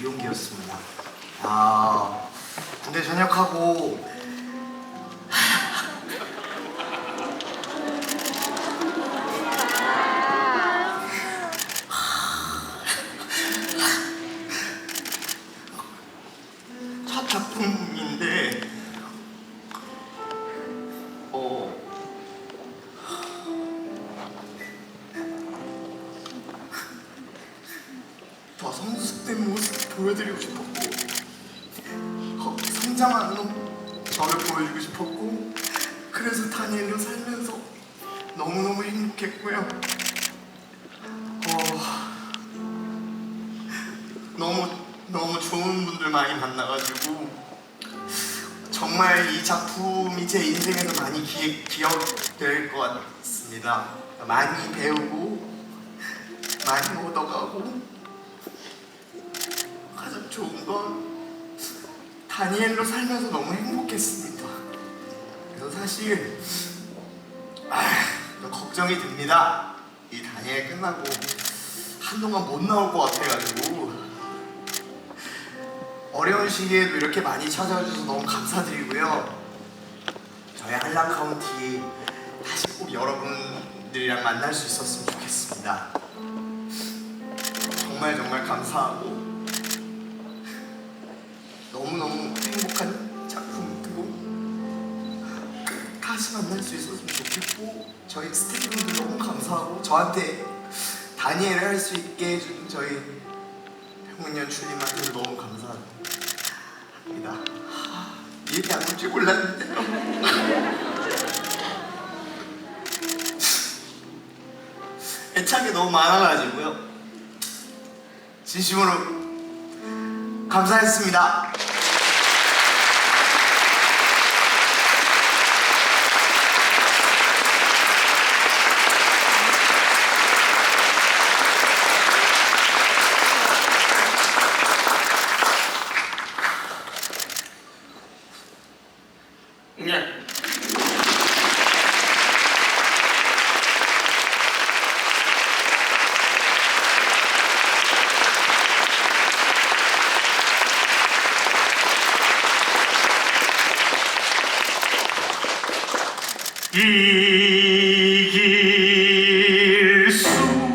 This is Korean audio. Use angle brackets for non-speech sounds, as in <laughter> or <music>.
이용기였습니다. 아 군대 전역하고 첫 작품인데 어 더 성숙된 모습 보여드리고 싶었고 어, 성장하는 저를 보여주고 싶었고 그래서 다니엘로 살면서 너무너무 행복했고요. 어, 너무 너무 좋은 분들 많이 만나가지고 정말 이 작품이 제 인생에서 많이 기, 기억될 것 같습니다. 많이 배우고 많이 얻어가고 좋은 건 다니엘로 살면서 너무 행복했습니다. 그래서 사실 아, 좀 걱정이 됩니다. 이 다니엘 끝나고 한동안 못 나올 것 같아가지고 어려운 시기에도 이렇게 많이 찾아주셔서 너무 감사드리고요. 저희 한랑 카운티 다시 꼭 여러분들이랑 만날 수 있었으면 좋겠습니다. 정말 정말 감사하고 다시 만날 수 있었으면 좋겠고 저희 스태프분들 너무 감사하고 저한테 다니엘을 할 수 있게 해준 저희 형문연 출님한테도 너무 감사합니다. 얘기 안 올 줄 몰랐는데요. <laughs> 애착이 너무 많아가지고요. 진심으로 감사했습니다. nha 이길 수